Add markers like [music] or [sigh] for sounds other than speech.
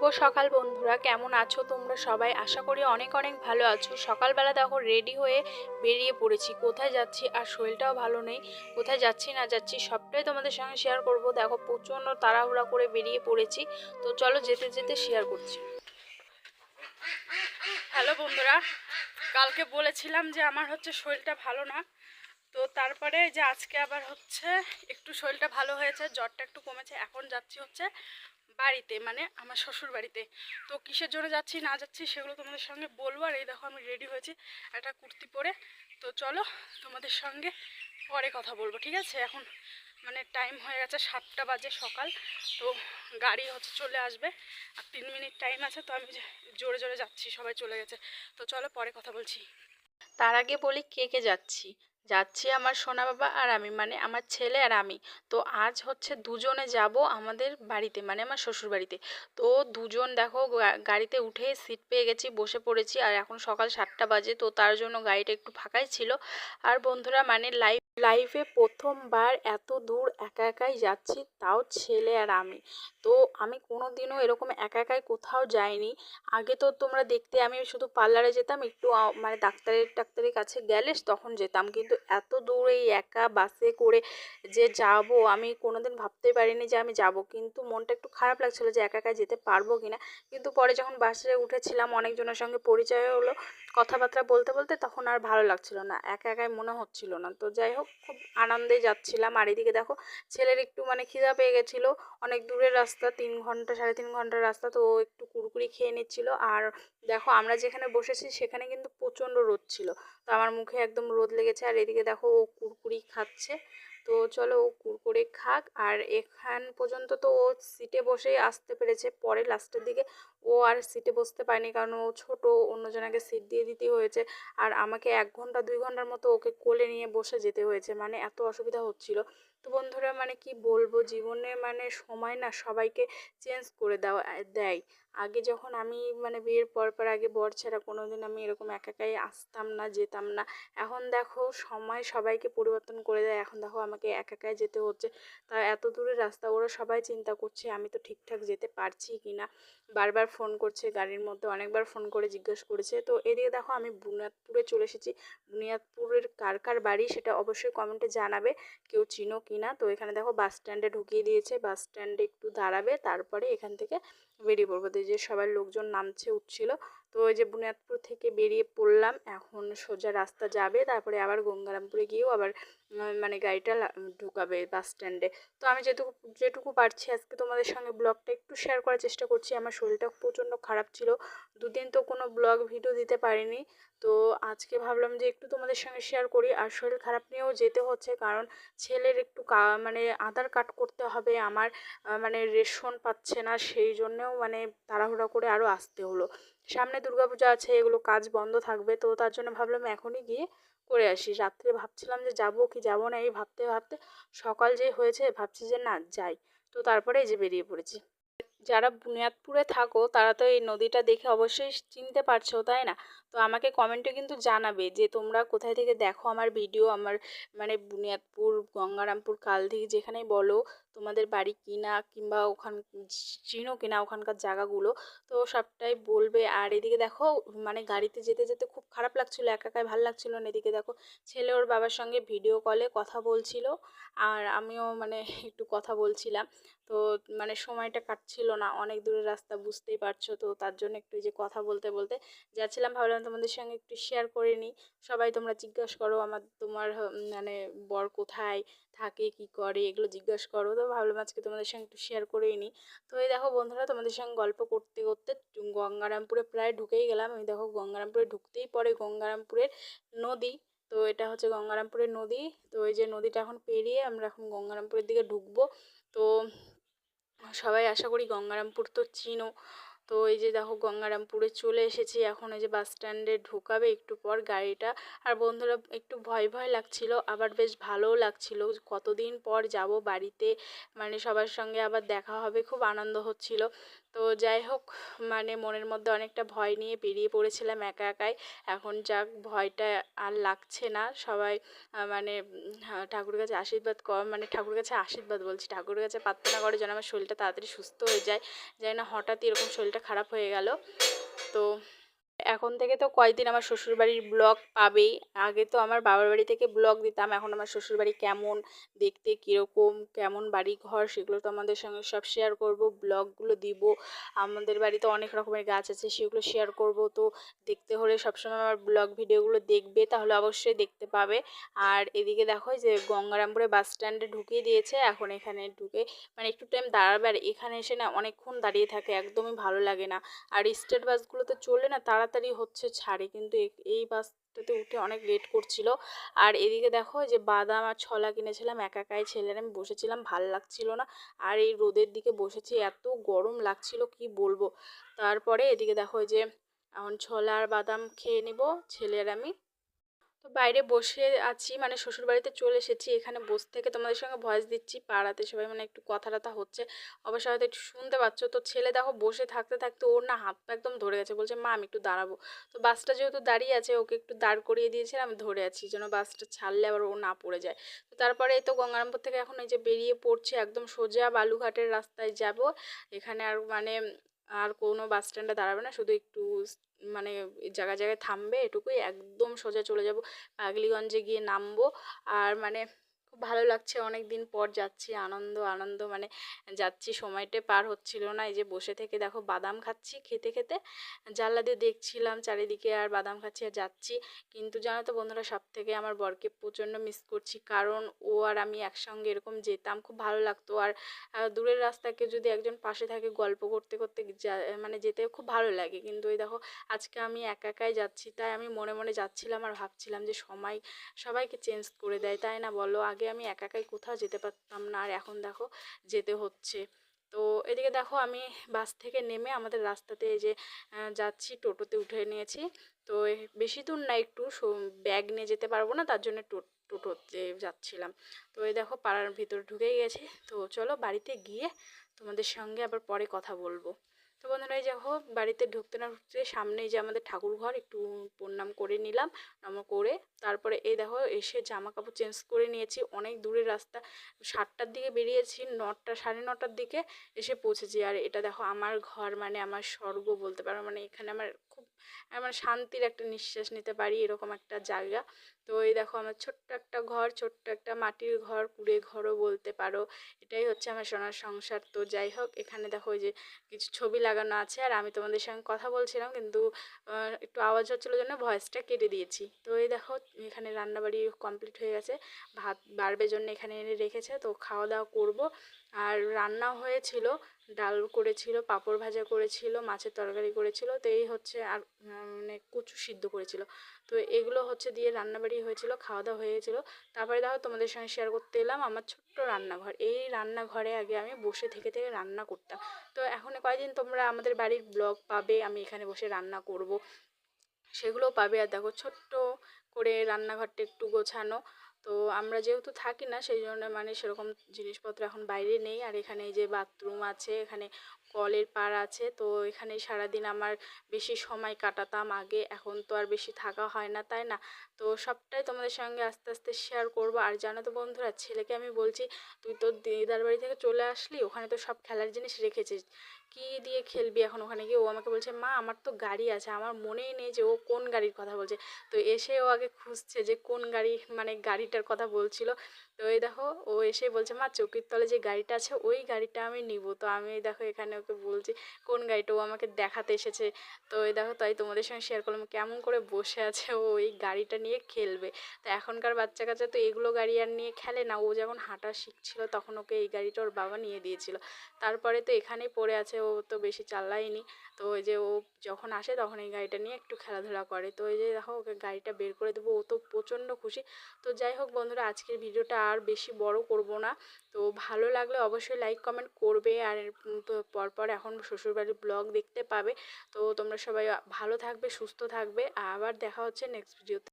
শুভ সকাল বন্ধুরা, কেমন আছো তোমরা সবাই? আশা করি অনেক অনেক ভালো আছো। সকালবেলা দেখো রেডি হয়ে বেরিয়ে পড়েছি। কোথায় যাচ্ছি? আর শরীরটাও ভালো নেই। কোথায় যাচ্ছি, না যাচ্ছি, সবটাই তোমাদের সঙ্গে শেয়ার করব। দেখো প্রচণ্ড তাড়াহুড়া করে বেরিয়ে পড়েছি। তো চলো যেতে যেতে শেয়ার করছি। হ্যালো বন্ধুরা, কালকে বলেছিলাম যে আমার হচ্ছে শরীরটা ভালো না। তো তারপরে যে আজকে আবার হচ্ছে একটু শরীরটা ভালো হয়েছে, জ্বরটা একটু কমেছে, এখন যাচ্ছি হচ্ছে বাড়িতে মানে আমার শ্বশুর বাড়িতে। তো কিসের জন্য যাচ্ছি, না যাচ্ছি সেগুলো তোমাদের সঙ্গে বলব। আর এই দেখো আমি রেডি হয়েছি একটা কুর্তি পরে। তো চলো তোমাদের সঙ্গে পরে কথা বলব, ঠিক আছে? এখন মানে টাইম হয়ে গেছে সাতটা বাজে সকাল। তো গাড়ি হচ্ছে চলে আসবে। আর তিন মিনিট টাইম আছে, তো আমি জোরে জোরে যাচ্ছি, সবাই চলে গেছে। তো চলো পরে কথা বলছি। তার আগে বলি কে কে যাচ্ছি? যাচ্ছি আমার সোনা বাবা আর আমি মানে আমার ছেলে আর আমি। তো আজ হচ্ছে দুজনে যাব আমাদের বাড়িতে মানে আমার শ্বশুর বাড়িতে। তো দুজন দেখো গাড়িতে উঠে সিট পেয়ে গেছি, বসে পড়েছি। আর এখন সকাল সাতটা বাজে, তো তার জন্য গাড়িটা একটু ফাঁকাই ছিল। আর বন্ধুরা মানে লাইভ লাইফে প্রথমবার এত দূর একা একাই যাচ্ছি, তাও ছেলে আর আমি। তো আমি কোনো দিনও এরকম একা একাই কোথাও যাইনি। আগে তো তোমরা দেখতে আমি শুধু পার্লারে যেতাম, একটু মানে ডাক্তারের ডাক্তারের কাছে গেলে তখন যেতাম। কিন্তু এত দূর এই একা বাসে করে যে যাব, আমি কোনো দিন ভাবতেই পারিনি যে আমি যাব। কিন্তু মনটা একটু খারাপ লাগছিল যে একা একা যেতে পারব কি না কিন্তু পরে যখন বাসে উঠেছিলাম, অনেকজনের সঙ্গে পরিচয় হলো, কথাবার্তা বলতে বলতে তখন আর ভালো লাগছিল না। একা একাই মনে হচ্ছিল না। তো যাই হোক খুব আনন্দে যাচ্ছিলাম। আর এদিকে দেখো, ছেলের একটু মানে খিদা পেয়ে গেছিল। অনেক দূরের রাস্তা, তিন ঘণ্টা, সাড়ে তিন ঘণ্টার রাস্তা, তো ও একটু কুরকুরি খেয়ে নিচ্ছিল। আর দেখো, আমরা যেখানে বসেছি, সেখানে কিন্তু প্রচণ্ড রোদ ছিল। তো আমার মুখে একদম রোদ লেগেছে। আর এদিকে দেখো, ও কুরকুরি খাচ্ছে। তো চলো ও কুরকুরে খাক। আর এখান পর্যন্ত তো ও সিটে বসেই আসতে পেরেছে। পরে লাস্টের দিকে ও আর সিটে বসতে পারেনি কারণ ও ছোট, অন্যজনাকে সিট দিয়ে দিতে হয়েছে। আর আমাকে এক ঘণ্টা, দুই ঘণ্টার মতো ওকে কোলে নিয়ে বসে যেতে হয়েছে। মানে এত অসুবিধা হচ্ছিল। তো বন্ধুরা মানে কি বলব? জীবনে মানে সময় না সবাইকে চেঞ্জ করে দেওয়া, দেয়। আগে যখন আমি মানে বিয়ের পর পর আগে বর ছাড়া কোনো দিন আমি এরকম একা, একাই আসতাম না, যেতাম না। এখন দেখো, সময় সবাইকে পরিবর্তন করে দেয়। এখন দেখো আমাকে একা একাই যেতে হচ্ছে। তা এত দূরের রাস্তা ওরা সবাই চিন্তা করছে, আমি তো ঠিকঠাক যেতে পারছি কি না? বারবার ফোন করছে, গাড়ির মধ্যে অনেকবার ফোন করে জিজ্ঞেস করেছে। তো এদিকে দেখো, আমি বুনিয়াদপুরে চলে এসেছি। বুনিয়াদপুরের কার কার বাড়ি সেটা অবশ্যই কমেন্টে জানাবে, কেউ চিনো কি না? তো এখানে দেখো বাস স্ট্যান্ডে ঢুকিয়ে দিয়েছে। বাস স্ট্যান্ডে একটু দাঁড়াবে, তারপরে এখান থেকে বেরিয়ে পড়ব। যে সবার লোকজন নামছে, উঠছিল তো ওই যে বুনিয়াদপুর থেকে বেরিয়ে পড়লাম, এখন সোজা রাস্তা যাবে, তারপরে আবার গঙ্গারামপুরে গিয়েও আবার মানে গাড়িটা ঢুকাবে বাস স্ট্যান্ডে তো আমি যেটুকু যেটুকু পারছি আজকে তোমাদের সঙ্গে ব্লগটা একটু শেয়ার করার চেষ্টা করছি, আমার শরীরটা প্রচণ্ড খারাপ ছিল, দুদিন তো কোনো ব্লগ ভিডিও দিতে পারিনি। তো আজকে ভাবলাম যে একটু তোমাদের সঙ্গে শেয়ার করি, আর শরীর খারাপ নিয়েও যেতে হচ্ছে, কারণ ছেলের একটু মানে আধার কার্ড করতে হবে, আমার মানে রেশন পাচ্ছে না, সেই জন্যেও মানে তাড়াহুড়া করে আরও আসতে হলো। সামনে দুর্গাপূজা আছে, এগুলো কাজ বন্ধ থাকবে। তো তার জন্য ভাবলাম এখনই গিয়ে করে আসি। রাত্রে ভাবছিলাম যে যাব কি যাব না, এই ভাবতে ভাবতে সকাল যে হয়েছে, ভাবছি যে না, যাই। তো তারপরে এই যে বেরিয়ে পড়েছি। যারা বুনিয়াদপুরে থাকো, তারা তো এই নদীটা দেখে অবশ্যই চিনতে পারছ, তাই না? তো আমাকে কমেন্টে কিন্তু জানাবে যে তোমরা কোথায় থেকে দেখো আমার ভিডিও আমার মানে বুনিয়াদপুর, গঙ্গারামপুর কালদিঘি যেখানেই বলো, তোমাদের বাড়ি কিনা কিংবা ওখান, চিনো কিনা ওখানকার জায়গাগুলো, তো সবটাই বলবে। আর এদিকে দেখো মানে গাড়িতে যেতে যেতে খুব খারাপ লাগছিল, একা একাই ভালো লাগছিল না। এদিকে দেখো, ছেলে ওর বাবার সঙ্গে ভিডিও কলে কথা বলছিল, আর আমিও মানে [laughs] একটু কথা বলছিলাম। তো মানে সময়টা কাটছিল না, অনেক দূরের রাস্তা বুঝতেই পারছ তো, তার জন্য একটু যে কথা বলতে বলতে যাচ্ছিলাম, ভাবলাম তোমাদের সঙ্গে একটু শেয়ার করে নিই। সবাই তোমরা জিজ্ঞাসা করো, আমার তোমার মানে বর কোথায়, থাকে, কি করে, এগুলো জিজ্ঞাসা করো। তো ভাবলাম আজকে তোমাদের সঙ্গে একটু শেয়ার করেই নিই। তো এই দেখো বন্ধুরা, তোমাদের সঙ্গে গল্প করতে করতে গঙ্গারামপুরে প্রায় ঢুকেই গেলাম। আমি দেখো গঙ্গারামপুরে ঢুকতেই পরে গঙ্গারামপুরের নদী, তো এটা হচ্ছে গঙ্গারামপুরের নদী। তো এই যে নদীটা এখন পেরিয়ে আমরা এখন গঙ্গারামপুরের দিকে ঢুকবো। তো সবাই আশা করি গঙ্গারামপুর তো চিনো। তো এই যে দেখো গঙ্গারামপুরে চলে এসেছি, এখন এই যে বাস স্ট্যান্ডে ঢোকাবে একটু পর গাড়িটা। আর বন্ধুরা, একটু ভয় ভয় লাগছিল, আবার বেশ ভালোও লাগছিল। কতদিন পর যাব বাড়িতে মানে সবার সঙ্গে আবার দেখা হবে, খুব আনন্দ হচ্ছিল। তো যাই হোক মানে মনের মধ্যে অনেকটা ভয় নিয়ে বেরিয়ে পড়েছিলাম একা একাই। এখন যাক ভয়টা আর লাগছে না। সবাই মানে হ্যাঁ, কাছে আশীর্বাদ কর মানে ঠাকুর কাছে আশীর্বাদ বলছি। ঠাকুর কাছে প্রার্থনা করে যেন আমার শরীরটা তাড়াতাড়ি সুস্থ হয়ে যায়। যাই না হঠাৎই এরকম শরীরটা খারাপ হয়ে গেল। তো এখন থেকে তো কয়েকদিন আমার শ্বশুরবাড়ির ব্লগ পাবেই। আগে তো আমার বাবার বাড়ি থেকে ব্লগ দিতাম, এখন আমার শ্বশুরবাড়ি কেমন, দেখতে কীরকম, কেমন বাড়ি ঘর সেগুলো তো আমাদের সঙ্গে সব শেয়ার করব, ব্লগগুলো দিব। আমাদের বাড়িতে অনেক রকমের গাছ আছে, সেগুলো শেয়ার করব। তো দেখতে হলে সবসময় আমার ব্লগ ভিডিওগুলো দেখবে, তাহলে অবশ্যই দেখতে পাবে। আর এদিকে দেখো যে গঙ্গারামপুরে বাস স্ট্যান্ডে ঢুকিয়ে দিয়েছে, এখন এখানে ঢুকে মানে একটু টাইম দাঁড়াবে। আর এখানে এসে না অনেকক্ষণ দাঁড়িয়ে থাকে, একদমই ভালো লাগে না। আর স্টেট বাসগুলো তো চলে না তাড়াতাড়ি হচ্ছে ছাড়ে। কিন্তু এই বাসটাতে উঠে অনেক লেট করছিল। আর এদিকে দেখো যে বাদাম আর ছলা কিনেছিলাম একা একাই ছেলের। আমি বসেছিলাম, ভালো লাগছিল না। আর এই রোদের দিকে বসেছি, এত গরম লাগছিল, কি বলব? তারপরে এদিকে দেখো যে, এখন ছোলা আর বাদাম খেয়ে নিব, ছেলের আমি। বাইরে বসে আছি মানে শ্বশুর বাড়িতে চলে এসেছি, এখানে বসে থেকে তোমাদের সঙ্গে ভয়েস দিচ্ছি পাড়াতে, সবাই মানে একটু কথা টথা হচ্ছে। অবশ্য হয়তো একটু শুনতে পাচ্ছ, তো ছেলে দেখো বসে থাকতে থাকতে ওর না হাত পা একদম ধরে গেছে, বলছে, মা, আমি একটু দাঁড়াবো। তো বাসটা যেহেতু দাঁড়িয়ে আছে, ওকে একটু দাঁড় করিয়ে দিয়েছিলাম, আমি ধরে আছি, যেন বাসটা ছাড়লে আবার ও না পড়ে যায়। তো তারপরে এই তো গঙ্গারামপুর থেকে এখন এই যে বেরিয়ে পড়ছে, একদম সোজা বালুঘাটের রাস্তায় যাব। এখানে আর মানে আর কোনো বাস স্ট্যান্ডে দাঁড়াবে না, শুধু একটু মানে জায়গায় জায়গায় থামবে, এটুকুই। একদম সোজা চলে যাব, পাগলিগঞ্জে গিয়ে নামবো। আর মানে খুব ভালো লাগছে। অনেক দিন পর যাচ্ছি, আনন্দ আনন্দ মানে যাচ্ছি, সময়টা পার হচ্ছিল না। এই যে বসে থেকে দেখো বাদাম খাচ্ছি খেতে খেতে। জানলা দিয়ে দেখছিলাম চারিদিকে আর বাদাম খাচ্ছি আর যাচ্ছি। কিন্তু জানো তো বন্ধুরা সব থেকে আমার বরকে প্রচণ্ড মিস করছি। কারণ ও আর আমি একসঙ্গে এরকম যেতাম, খুব ভালো লাগতো। আর দূরের রাস্তাকে যদি একজন পাশে থাকে গল্প করতে করতে মানে যেতে খুব ভালো লাগে। কিন্তু ওই দেখো, আজকে আমি একা, একাই যাচ্ছি। তাই আমি মনে মনে যাচ্ছিলাম আর ভাবছিলাম যে সময় সবাইকে চেঞ্জ করে দেয়, তাই না বলো? আগে আমি একা একাই কোথাও যেতে পারতাম না, আর এখন দেখো যেতে হচ্ছে। তো এদিকে দেখো আমি বাস থেকে নেমে আমাদের রাস্তাতে যে যাচ্ছি, টোটোতে উঠে নিয়েছি। তো বেশি দূর না, একটু ব্যাগ নিয়ে যেতে পারব না, তার জন্য টোটোতে যাচ্ছিলাম। তো এই দেখো পাড়ার ভিতরে ঢুকেই গেছে। তো চলো বাড়িতে গিয়ে তোমাদের সঙ্গে আবার পরে কথা বলব। তো বন্ধুরা এই দেখো বাড়িতে ঢুকতে না ঢুকতে সামনেই যে আমাদের ঠাকুর ঘর একটু প্রণাম করে নিলাম নাম করে তারপরে এই দেখো এসে জামা কাপড় চেঞ্জ করে নিয়েছি, অনেক দূরের রাস্তা, সাতটার দিকে বেরিয়েছি, নটা, সাড়ে নটার দিকে এসে পৌঁছেছি। আর এটা দেখো আমার ঘর মানে আমার স্বর্গ বলতে পারো মানে এখানে আমার খুব আমার শান্তির একটা নিঃশ্বাস নিতে পারি, এরকম একটা জায়গা। তো এই দেখো, আমার ছোট্ট একটা ঘর, ছোট্ট একটা মাটির ঘর কুড়ে ঘরও বলতে পারো। এটাই হচ্ছে আমার সোনার সংসার। তো যাই হোক, এখানে দেখো যে কিছু ছবি লাগানো আছে, আর আমি তোমাদের সঙ্গে কথা বলছিলাম, কিন্তু একটু আওয়াজ হচ্ছিল জন্য ভয়েসটা কেটে দিয়েছি। তো এই দেখো, এখানে রান্নাবাড়ি কমপ্লিট হয়ে গেছে। ভাত বাড়বে জন্য এখানে এনে রেখেছে, তো খাওয়া দাওয়া করব। আর রান্না হয়েছিল, ডাল করেছিল, পাঁপড় ভাজা করেছিল, মাছের তরকারি করেছিল, তো এই হচ্ছে আর মানে কচু সিদ্ধ করেছিল। তো এগুলো হচ্ছে দিয়ে রান্নাবাড়ি হয়েছিল খাওয়া দাওয়া হয়েছিল। তারপরে দেখো তোমাদের সঙ্গে শেয়ার করতে এলাম আমার ছোট্ট রান্নাঘর। এই রান্নাঘরে আগে আমি বসে থেকে থেকে রান্না করতাম। তো এখন কয়েকদিন তোমরা আমাদের বাড়ির ব্লগ পাবে, আমি এখানে বসে রান্না করব। সেগুলোও পাবে। আর দেখো ছোট্ট করে রান্নাঘরটা একটু গোছানো। তো আমরা যেহেতু থাকি না সেই জন্য মানে সেরকম জিনিসপত্র এখন বাইরে নেই। আর এখানে এই যে বাথরুম আছে, এখানে কলের পার আছে। তো এখানে সারাদিন আমার বেশি সময় কাটাতাম। আগে এখন তো আর বেশি থাকা হয় না, তাই না? তো সবটাই তোমাদের সঙ্গে আস্তে আস্তে শেয়ার করব। আর জানো তো বন্ধুরা, ছেলেকে আমি বলছি, তুই তো দিদার বাড়ি থেকে চলে আসলি? ওখানে তো সব খেলার জিনিস রেখেছিস। কি দিয়ে খেলবি এখন ওখানে গিয়ে? ও আমাকে বলছে, মা, আমার তো গাড়ি আছে। আমার মনেই নেই যে ও কোন গাড়ির কথা বলছে। তো এসে ও আগে খুঁজছে যে কোন গাড়ি মানে গাড়িটার কথা বলছিল। তো এই দেখো, ও এসে বলছে, মা, চৌকির তলে যে গাড়িটা আছে, ওই গাড়িটা আমি নিব। তো আমি দেখো এখানে ওকে বলছি, কোন গাড়িটা? ও আমাকে দেখাতে এসেছে। তো এই দেখো, তাই তোমাদের সঙ্গে শেয়ার করলাম, কেমন করে বসে আছে ও ওই গাড়িটা নিয়ে খেলবে। তো এখনকার বাচ্চা কাচ্চা তো এগুলো গাড়ি আর নিয়ে খেলে না। ও যখন হাঁটা শিখছিল, তখন ওকে এই গাড়িটা ওর বাবা নিয়ে দিয়েছিল। তারপরে তো এখানেই পড়ে আছে, ও তো বেশি চালায়নি। তো ওই যে ও যখন আসে, তখন এই গাড়িটা নিয়ে একটু খেলাধুলা করে। তো এই যে দেখো, ওকে গাড়িটা বের করে দেবো। ও তো প্রচণ্ড খুশি। তো যাই হোক বন্ধুরা, আজকের ভিডিওটা আর বেশি বড় করব না। তো ভালো লাগলে অবশ্যই লাইক কমেন্ট করবে। আর পরপর এখন শ্বশুরবাড়ির ব্লগ দেখতে পাবে। তো তোমরা সবাই ভালো থাকবে, সুস্থ থাকবে। আবার দেখা হচ্ছে নেক্সট ভিডিওতে